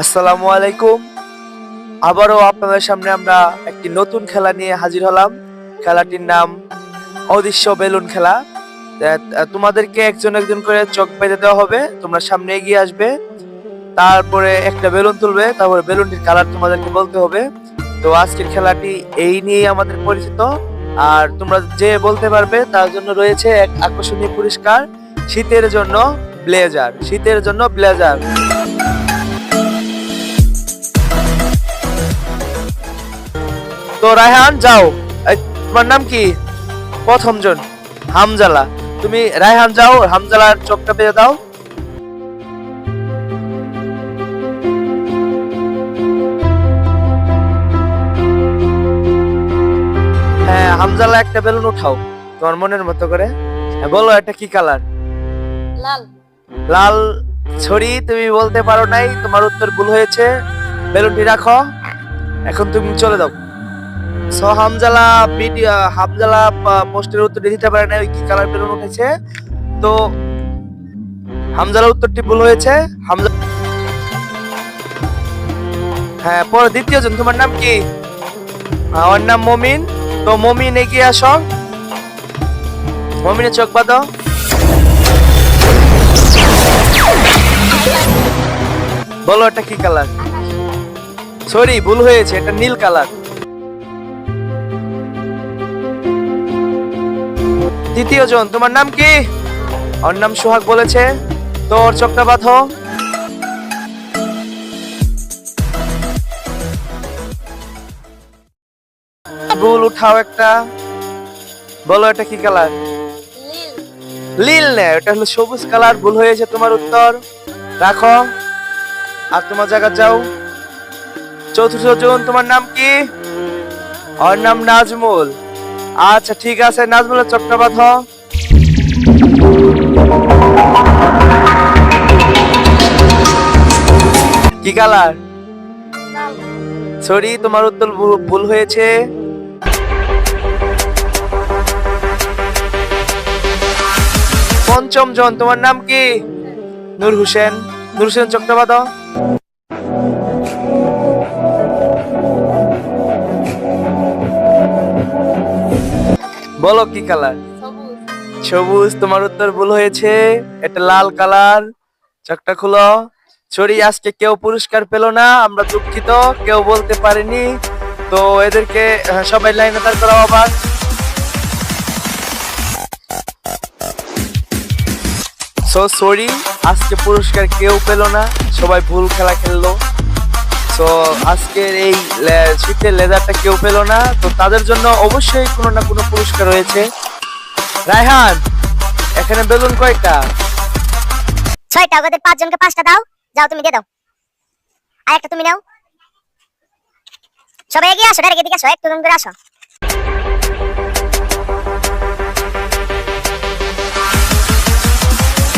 আসসালামু আলাইকুম। আবারও আপনাদের সামনে আমরা একটি নতুন খেলা নিয়ে হাজির হলাম। খেলাটির নাম অদৃশ্য বেলুন খেলা। তোমাদেরকে একজন একজন করে চোখ বেঁধে দেওয়া হবে। তোমরা সামনে এগিয়ে আসবে। তারপরে একটা বেলুন তুলবে। তারপরে বেলুনটির কালার তোমাদেরকে বলতে হবে। তো আজকের খেলাটি এই নিয়েই আমাদের পরিচিত। আর তোমরা যে বলতে পারবে তার জন্য রয়েছে এক আকর্ষণীয় পুরস্কার, শীতের জন্য ব্লেজার। শীতের জন্য ব্লেজার। তো রায়হান যাও। তোমার নাম কি? প্রথম জন হামজালা। তুমি রায়হান যাও হামজালার চোখটা পেয়ে দাও। হ্যাঁ হামজালা একটা বেলুন উঠাও তোমার মনের মতো করে। হ্যাঁ, বলো এটা কি কালার? লাল। লাল ছড়ি তুমি বলতে পারো নাই তোমার উত্তর ভুল হয়েছে। বেলুনটি রাখো। এখন তুমি চলে দাও। সো হামজালা ভিডিও হামজালা পোস্টের উত্তর দিতে পারে না ওই কি কালার বেলুন উঠেছে? তো হামজালা উত্তরটি ভুল হয়েছে। হামজা হ্যাঁ পরে দ্বিতীয় জন তোমার নাম কি? আমার নাম মমিন। তো মমিন এগিয়ে আসো। মমিনের চোখ বাঁধো। বলো এটা কি কালার সরি ভুল হয়েছে এটা নীল কালার তৃতীয় জন, তোমার নাম কি? ওর নাম সোহাগ বলেছে। তোর চোখটা বাঁধো। ভুল উঠাও একটা। বলো এটা কি কালার? লীল। নে এটা হলো সবুজ কালার। ভুল হয়েছে তোমার উত্তর। রাখো। আর তোমার জায়গা যাও। চতুর্থ জন, তোমার নাম কি? ওর নাম নাজমুল। আচ্ছা ঠিক আছে, নাজমুলের চোখটা বাঁধো। কি কালার? সরি, তোমার উত্তর ভুল হয়েছে। পঞ্চম জন, তোমার নাম কি? নূর হোসেন। নূর হোসেন চোখটা বলো কি কালার? সবুজ। তোমার উত্তর ভুল হয়েছে। এটা লাল কালার। চোখটা খুলো। সরি আজকে কেউ পুরস্কার পেল না আমরা দুঃখিত কেউ বলতে পারেনি। তো এদেরকে আহ, সবাই লাইনে দাঁড় করাও আবার। সো সরি আজকে পুরস্কার কেউ পেল না সবাই ভুল খেলা খেললো। তো আজকের এই শীতের লেদারটা কেউ পেল না, তো তাদের জন্য অবশ্যই কোনো না কোনো পুরস্কার রয়েছে। রায়হান, এখানে বেলুন কয়টা? ছয়টা ওদের পাঁচজনকে পাঁচটা দাও। যাও, তুমি দিয়ে দাও। আর একটা তুমি নাও। সবাই এগিয়ে আসো, ডাইরেক্ট এদিকে আসো একটু করে আসো।